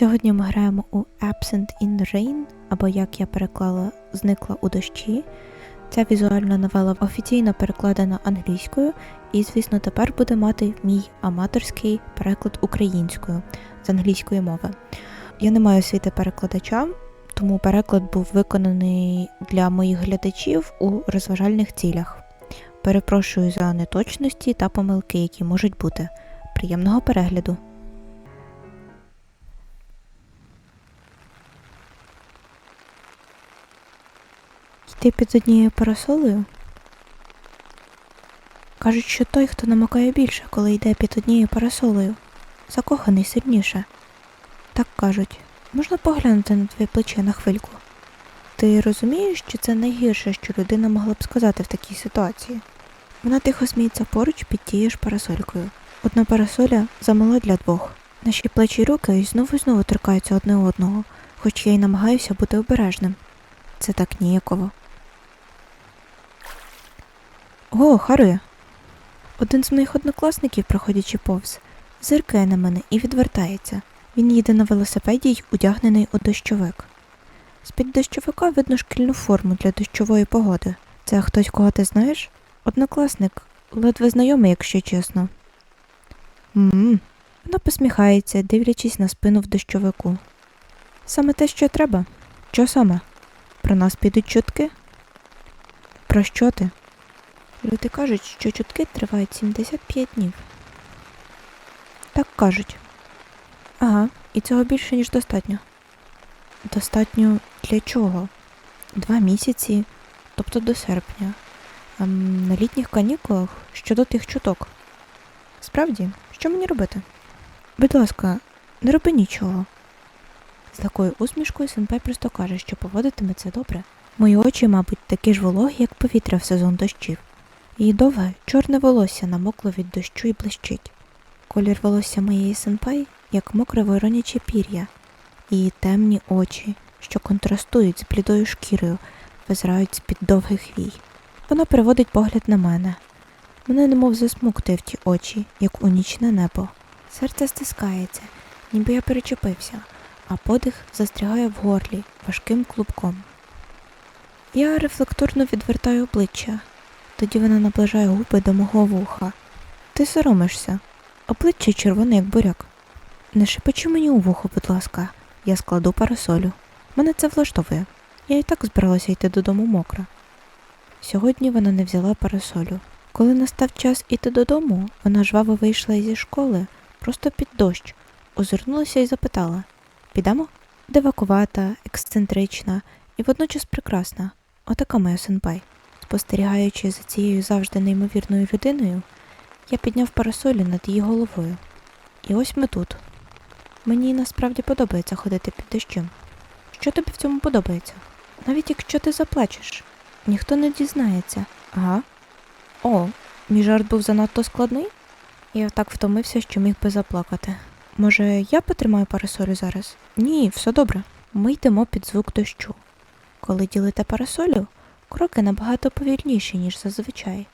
Сьогодні ми граємо у Absent in Rain, або як я переклала Зникла у дощі. Ця візуальна новела офіційно перекладена англійською, і, звісно, тепер буде мати мій аматорський переклад українською з англійської мови. Я не маю освіти перекладача, тому переклад був виконаний для моїх глядачів у розважальних цілях. Перепрошую за неточності та помилки, які можуть бути. Приємного перегляду! Йти під однією парасолею? Кажуть, що той, хто намокає більше, коли йде під однією парасолею. Закоханий сильніше. Так кажуть. Можна поглянути на твоє плече на хвильку. Ти розумієш, що це найгірше, що людина могла б сказати в такій ситуації? Вона тихо сміється поруч під тією ж парасолькою. Одна парасоля замала для двох. Наші плечі й руки знову і знову торкаються одне одного, хоч я й намагаюся бути обережним. Це так ніяково. О, Харуя! Один з моїх однокласників, проходячи повз, зиркає на мене і відвертається. Він їде на велосипеді й одягнений у дощовик. З-під дощовика видно шкільну форму для дощової погоди. Це хтось, кого ти знаєш? Однокласник, ледве знайомий, якщо чесно. Мм. Вона посміхається, дивлячись на спину в дощовику. Саме те, що треба. Що саме? Про нас підуть чутки? Про що ти? Люди кажуть, що чутки тривають 75 днів. Так кажуть. Ага, і цього більше, ніж достатньо. Достатньо для чого? Два місяці, тобто до серпня. Ем, на літніх канікулах щодо тих чуток. Справді, що мені робити? Будь ласка, не роби нічого. З такою усмішкою Сенпай просто каже, що поводитиметься добре. Мої очі, мабуть, такі ж вологі, як повітря в сезон дощів. Її довге, чорне волосся намокло від дощу і блищить. Колір волосся моєї сенпай, як мокре вороняче пір'я, її темні очі, що контрастують з блідою шкірою, визирають з-під довгих вій. Вона переводить погляд на мене. Мене немов засмуктує в ті очі, як у нічне небо. Серце стискається, ніби я перечепився, а подих застрягає в горлі важким клубком. Я рефлекторно відвертаю обличчя, тоді вона наближає губи до мого вуха. Ти соромишся, обличчя червоне, як буряк. Не шепочи мені у вухо, будь ласка, я складу парасолю. Мене це влаштовує. Я і так збиралася йти додому мокра. Сьогодні вона не взяла парасолю. Коли настав час іти додому, вона жваво вийшла зі школи, просто під дощ, озирнулася і запитала Підемо? Дивакувата, ексцентрична і водночас прекрасна. Отака моя сенпай. Спостерігаючи за цією завжди неймовірною людиною, я підняв парасолю над її головою. І ось ми тут. Мені насправді подобається ходити під дощем. Що тобі в цьому подобається? Навіть якщо ти заплачеш, ніхто не дізнається. Ага. О, мій жарт був занадто складний? Я так втомився, що міг би заплакати. Може, я потримаю парасолю зараз? Ні, все добре. Ми йдемо під звук дощу. Коли ділите парасолю, кроки набагато повільніші, ніж зазвичай.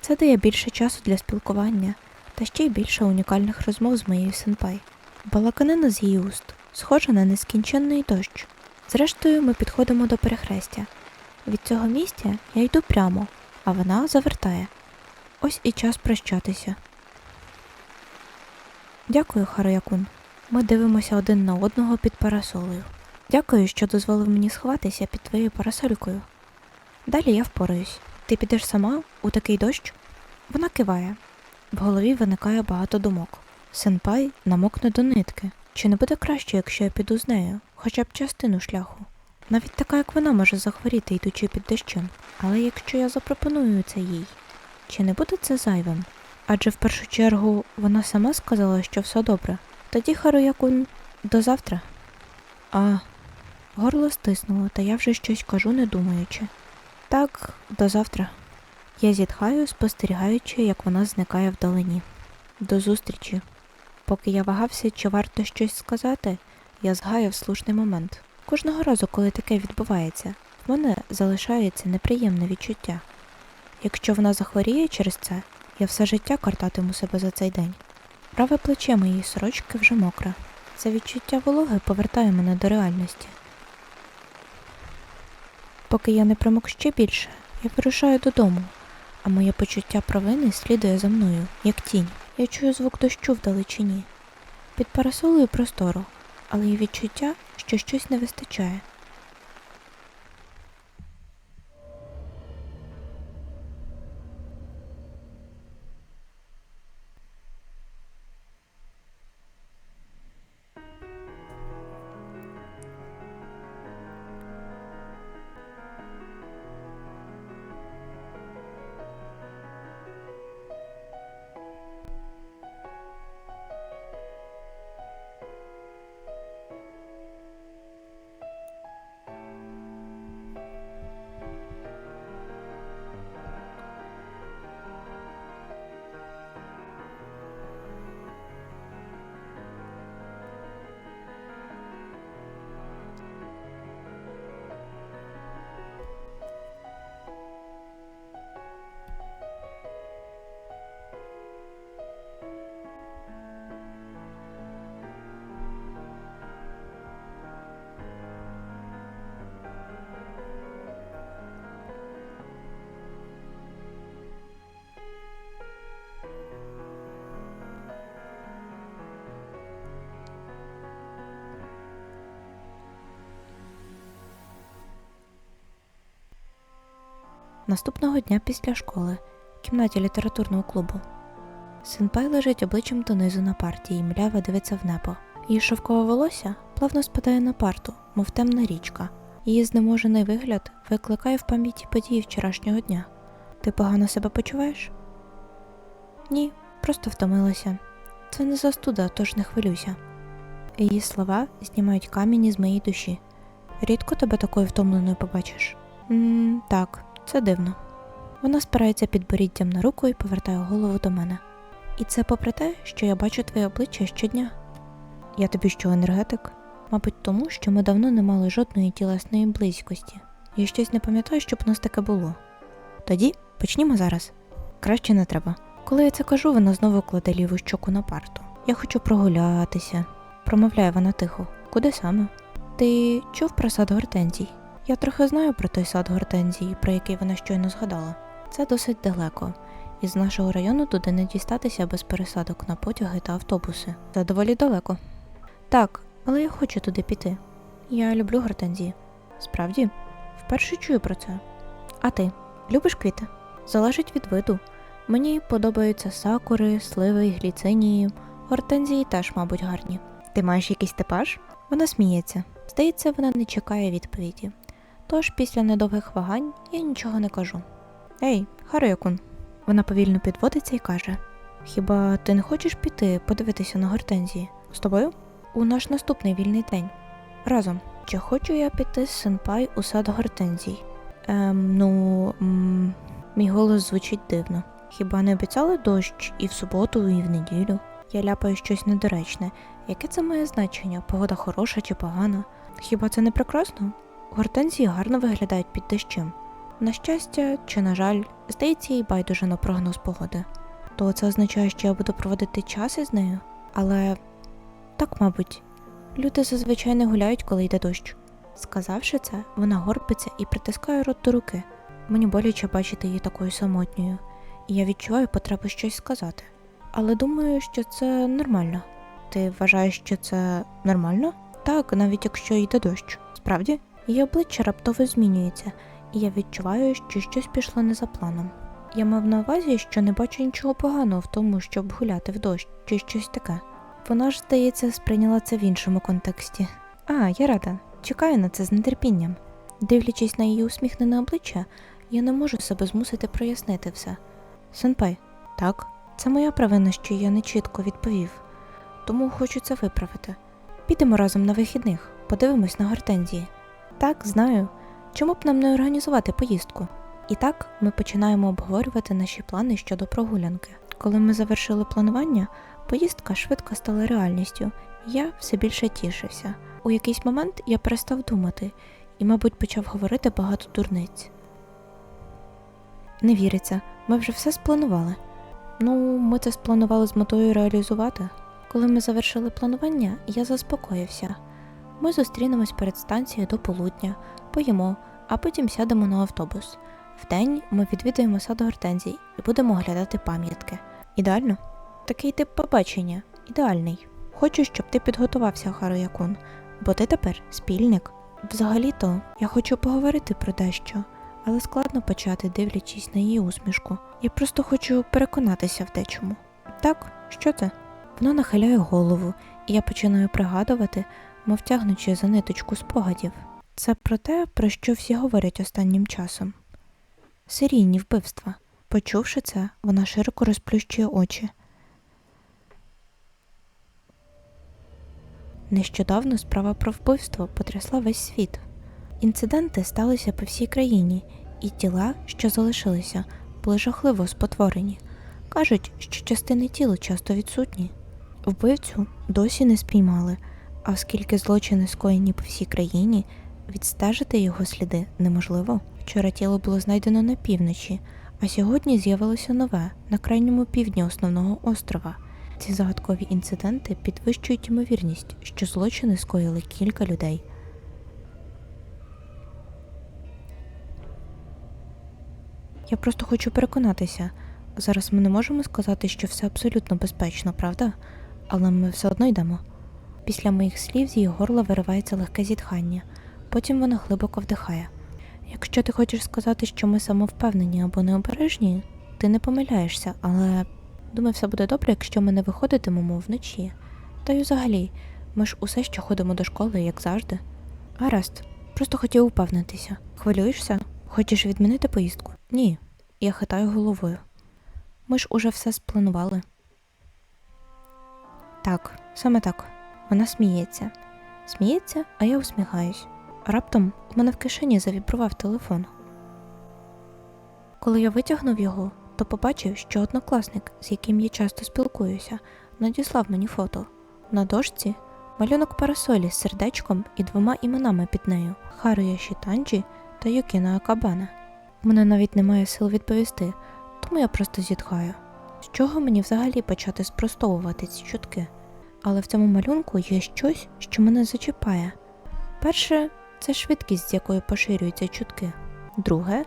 Це дає більше часу для спілкування та ще й більше унікальних розмов з моєю сенпай. Балаканина з її уст, схожа на нескінченний дощ. Зрештою, ми підходимо до перехрестя. Від цього місця я йду прямо, а вона завертає. Ось і час прощатися. Дякую, Харуякун. Ми дивимося один на одного під парасолею. Дякую, що дозволив мені сховатися під твоєю парасолькою. Далі я впораюсь. Ти підеш сама у такий дощ? Вона киває. В голові виникає багато думок. Сенпай намокне до нитки. Чи не буде краще, якщо я піду з нею, хоча б частину шляху? Навіть така, як вона може захворіти, йдучи під дощем. Але якщо я запропоную це їй, чи не буде це зайвим? Адже в першу чергу вона сама сказала, що все добре. Тоді Харуякун до завтра. А, горло стиснуло, та я вже щось кажу, не думаючи. Так, до завтра. Я зітхаю, спостерігаючи, як вона зникає вдалині. До зустрічі. Поки я вагався, чи варто щось сказати, я згаяв слушний момент. Кожного разу, коли таке відбувається, в мене залишається неприємне відчуття. Якщо вона захворіє через це, я все життя картатиму себе за цей день. Праве плече моєї сорочки вже мокре. Це відчуття вологи повертає мене до реальності. Поки я не промок ще більше, я вирушаю додому, а моє почуття провини слідує за мною, як тінь. Я чую звук дощу вдалечині. Під парасолою простору, але є відчуття, що щось не вистачає. Наступного дня після школи, в кімнаті літературного клубу. Синпай лежить обличчям донизу на парті і мляво дивиться в небо. Її шовкове волосся плавно спадає на парту, мов темна річка. Її знеможений вигляд викликає в пам'яті події вчорашнього дня. Ти погано себе почуваєш? Ні, просто втомилася. Це не застуда, тож не хвилюйся. Її слова знімають камінь із моєї душі. Рідко тебе такою втомленою побачиш. м так, це дивно. Вона спирається підборіддям на руку і повертає голову до мене. І це попри те, що я бачу твоє обличчя щодня. Я тобі що, енергетик? Мабуть, тому, що ми давно не мали жодної тілесної близькості. Я щось не пам'ятаю, щоб у нас таке було. Тоді почнімо зараз. Краще не треба. Коли я це кажу, вона знову кладе ліву щоку на парту. Я хочу прогулятися, промовляє вона тихо. Куди саме? Ти чув про сад гортензій? Я трохи знаю про той сад гортензії, про який вона щойно згадала. Це досить далеко. Із нашого району туди не дістатися без пересадок на потяги та автобуси. Це доволі далеко. Так, але я хочу туди піти. Я люблю гортензії. Справді, вперше чую про це. А ти любиш квіти? Залежить від виду. Мені подобаються сакури, сливи, гліцинії. Гортензії теж, мабуть, гарні. Ти маєш якийсь типаж? Вона сміється. Здається, вона не чекає відповіді. Тож після недовгих вагань я нічого не кажу. Ей, Харуякун. Вона повільно підводиться і каже: Хіба ти не хочеш піти подивитися на гортензії? З тобою? У наш наступний вільний день. Разом. Чи хочу я піти з сенпай у сад гортензій? Ем, ну, м- мій голос звучить дивно. Хіба не обіцяли дощ і в суботу, і в неділю? Я ляпаю щось недоречне. Яке це має значення? Погода хороша чи погана? Хіба це не прекрасно? Гортензії гарно виглядають під дощем. На щастя, чи на жаль, здається, їй байдуже на прогноз погоди. То це означає, що я буду проводити час із нею? Але так, мабуть, люди зазвичай не гуляють, коли йде дощ. Сказавши це, вона горбиться і притискає рот до руки. Мені боляче бачити її такою самотньою, і я відчуваю потребу щось сказати. Але думаю, що це нормально. Ти вважаєш, що це нормально? Так, навіть якщо йде дощ. Справді, її обличчя раптово змінюється, і я відчуваю, що щось пішло не за планом. Я мав на увазі, що не бачу нічого поганого в тому, щоб гуляти в дощ чи щось таке. Вона ж, здається, сприйняла це в іншому контексті. А, я рада, чекаю на це з нетерпінням. Дивлячись на її усміхнене обличчя, я не можу себе змусити прояснити все. Сенпай, так, це моя провина, що я не чітко відповів, тому хочу це виправити. Підемо разом на вихідних, подивимось на гортензії. Так, знаю. Чому б нам не організувати поїздку? І так ми починаємо обговорювати наші плани щодо прогулянки. Коли ми завершили планування, поїздка швидко стала реальністю, я все більше тішився. У якийсь момент я перестав думати і, мабуть, почав говорити багато дурниць. Не віриться, ми вже все спланували. Ну, ми це спланували з метою реалізувати. Коли ми завершили планування, я заспокоївся. Ми зустрінемось перед станцією до полудня, поїмо, а потім сядемо на автобус. Вдень ми відвідуємо сад гортензій і будемо оглядати пам'ятки. Ідеально? Такий тип побачення. Ідеальний. Хочу, щоб ти підготувався, Харуякун, бо ти тепер спільник. Взагалі-то я хочу поговорити про дещо, але складно почати, дивлячись на її усмішку. Я просто хочу переконатися в дечому. Так, що це? Вона нахиляє голову, і я починаю пригадувати, мов тягнучи за ниточку спогадів. Це про те, про що всі говорять останнім часом. Серійні вбивства. Почувши це, вона широко розплющує очі. Нещодавно справа про вбивство потрясла весь світ. Інциденти сталися по всій країні, і тіла, що залишилися, були жахливо спотворені. Кажуть, що частини тіла часто відсутні. Вбивцю досі не спіймали, а оскільки злочини скоєні по всій країні, відстежити його сліди неможливо. Вчора тіло було знайдено на півночі, а сьогодні з'явилося нове на крайньому півдні основного острова. Ці загадкові інциденти підвищують ймовірність, що злочини скоїли кілька людей. Я просто хочу переконатися. Зараз ми не можемо сказати, що все абсолютно безпечно, правда? Але ми все одно йдемо. Після моїх слів з її горла виривається легке зітхання, потім вона глибоко вдихає. Якщо ти хочеш сказати, що ми самовпевнені або необережні, ти не помиляєшся, але думаю, все буде добре, якщо ми не виходитимемо вночі. Та й взагалі, ми ж усе ще ходимо до школи, як завжди. Гаразд, просто хотів упевнитися. Хвилюєшся? Хочеш відмінити поїздку? Ні. Я хитаю головою. Ми ж уже все спланували. Так, саме так. Вона сміється. Сміється, а я усміхаюсь. Раптом у мене в кишені завібрував телефон. Коли я витягнув його, то побачив, що однокласник, з яким я часто спілкуюся, надіслав мені фото. На дошці малюнок парасолі з сердечком і двома іменами під нею Харуя Шітанджі та Юкіна Акабана. У мене навіть немає сил відповісти, тому я просто зітхаю. З чого мені взагалі почати спростовувати ці чутки? Але в цьому малюнку є щось, що мене зачіпає. Перше, це швидкість, з якою поширюються чутки. Друге,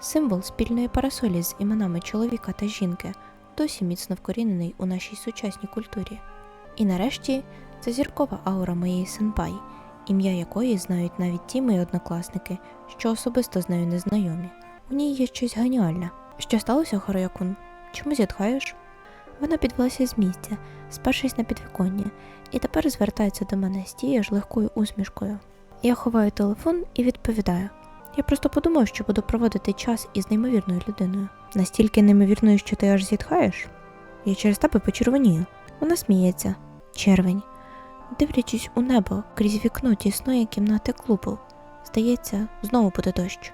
символ спільної парасолі з іменами чоловіка та жінки, досі міцно вкорінений у нашій сучасній культурі. І нарешті це зіркова аура моєї сенпай, ім'я якої знають навіть ті мої однокласники, що особисто з нею не знайомі. У ній є щось геніальне. Що сталося, Хороякун? Чому зітхаєш? Вона підвелася з місця, спершись на підвіконня, і тепер звертається до мене з тією ж легкою усмішкою. Я ховаю телефон і відповідаю. Я просто подумав, що буду проводити час із неймовірною людиною. Настільки неймовірною, що ти аж зітхаєш? Я через тебе почервонію. Вона сміється. Червень. Дивлячись у небо крізь вікно тісної кімнати клубу. Здається, знову буде дощ.